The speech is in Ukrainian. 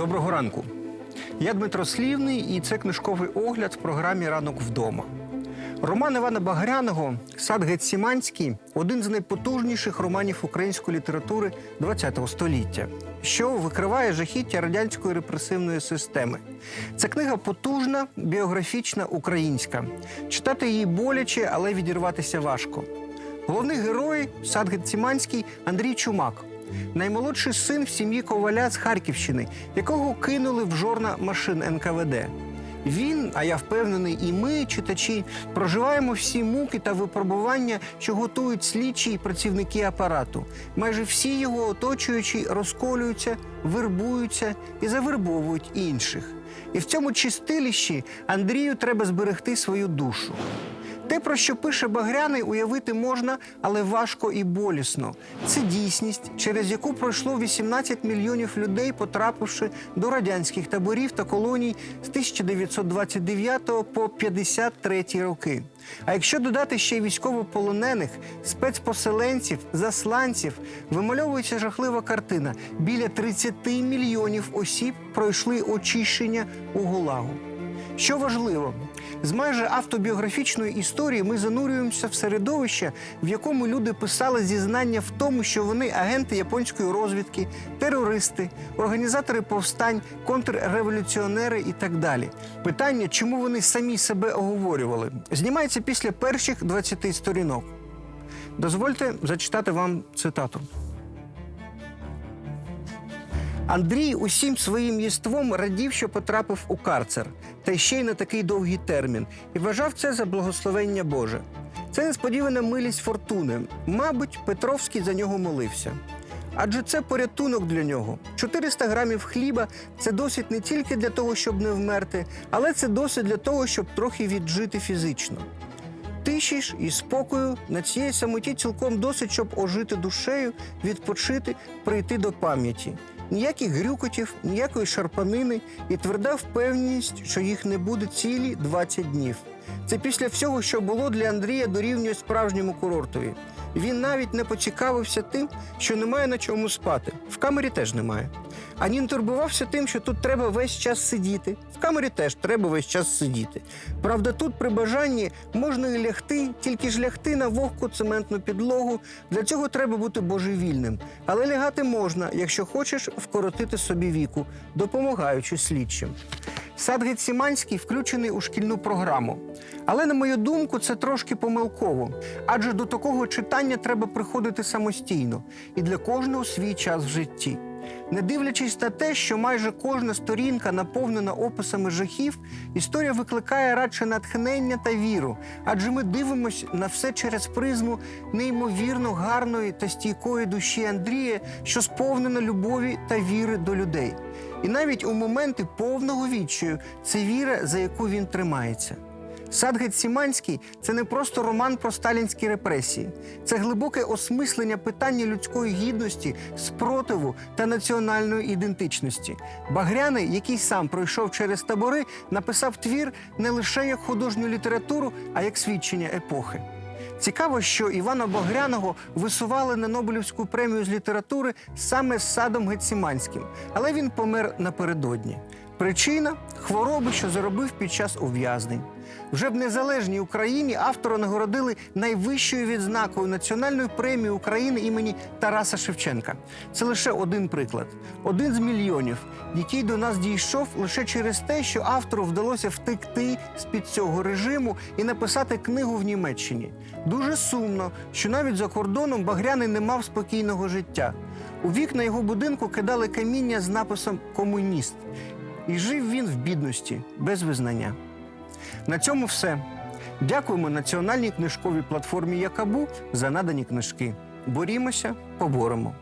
Доброго ранку. Я Дмитро Слівний, і це книжковий огляд в програмі Ранок вдома. Роман Івана Багряного Сад Гетсіманський один з найпотужніших романів української літератури ХХ століття, що викриває жахіття радянської репресивної системи. Ця книга потужна, біографічна, українська. Читати її боляче, але відірватися важко. Головний герой Сад Гетсіманський Андрій Чумак, наймолодший син в сім'ї коваля з Харківщини, якого кинули в жорна машин НКВД. Він, а я впевнений, і ми, читачі, проживаємо всі муки та випробування, що готують слідчі і працівники апарату. Майже всі його оточуючі розколюються, вербуються і завербовують інших. І в цьому чистилищі Андрію треба зберегти свою душу. Те, про що пише Багряний, уявити можна, але важко і болісно. Це дійсність, через яку пройшло 18 мільйонів людей, потрапивши до радянських таборів та колоній з 1929 по 53 роки. А якщо додати ще й військовополонених, спецпоселенців, засланців, вимальовується жахлива картина. Біля 30 мільйонів осіб пройшли очищення у Гулагу. Що важливо, з майже автобіографічної історії ми занурюємося в середовище, в якому люди писали зізнання в тому, що вони агенти японської розвідки, терористи, організатори повстань, контрреволюціонери і так далі. Питання, чому вони самі себе оговорювали, знімається після перших 20 сторінок. Дозвольте зачитати вам цитату. Андрій усім своїм єством радів, що потрапив у карцер, та ще й на такий довгий термін, і вважав це за благословення Боже. Це несподівана милість фортуни. Мабуть, Петровський за нього молився. Адже це порятунок для нього. 400 грамів хліба це досить не тільки для того, щоб не вмерти, але це досить для того, щоб трохи віджити фізично. Тиші ж і спокою на цієї самоті цілком досить, щоб ожити душею, відпочити, прийти до пам'яті. Ніяких грюкотів, ніякої шарпанини і тверда впевненість, що їх не буде цілі 20 днів. Це після всього, що було для Андрія дорівнює справжньому курортові. Він навіть не поцікавився тим, що немає на чому спати. В камері теж немає. Ані не турбувався тим, що тут треба весь час сидіти. В камері теж треба весь час сидіти. Правда, тут при бажанні можна і лягти, тільки ж лягти на вогку цементну підлогу. Для цього треба бути божевільним. Але лягати можна, якщо хочеш вкоротити собі віку, допомагаючи слідчим. Сад Гетсіманський включений у шкільну програму. Але, на мою думку, це трошки помилково, адже до такого читання треба приходити самостійно і для кожного свій час в житті. Не дивлячись на те, що майже кожна сторінка наповнена описами жахів, історія викликає радше натхнення та віру, адже ми дивимося на все через призму неймовірно гарної та стійкої душі Андрія, що сповнена любові та віри до людей. І навіть у моменти повного відчаю це віра, за яку він тримається. Сад Гетсіманський це не просто роман про сталінські репресії, це глибоке осмислення питання людської гідності, спротиву та національної ідентичності. Багряний, який сам пройшов через табори, написав твір не лише як художню літературу, а як свідчення епохи. Цікаво, що Івана Багряного висували на Нобелівську премію з літератури саме з садом Геціманським, але він помер напередодні. Причина хвороби, що заробив під час ув'язнень. Вже в незалежній Україні автора нагородили найвищою відзнакою національної премії України імені Тараса Шевченка. Це лише один приклад, один з мільйонів, який до нас дійшов лише через те, що автору вдалося втекти з під цього режиму і написати книгу в Німеччині. Дуже сумно, що навіть за кордоном Багряний не мав спокійного життя. У вікна його будинку кидали каміння з написом Комуніст. І жив він в бідності, без визнання. На цьому все. Дякуємо національній книжковій платформі Якабу за надані книжки. Борімося, поборемо.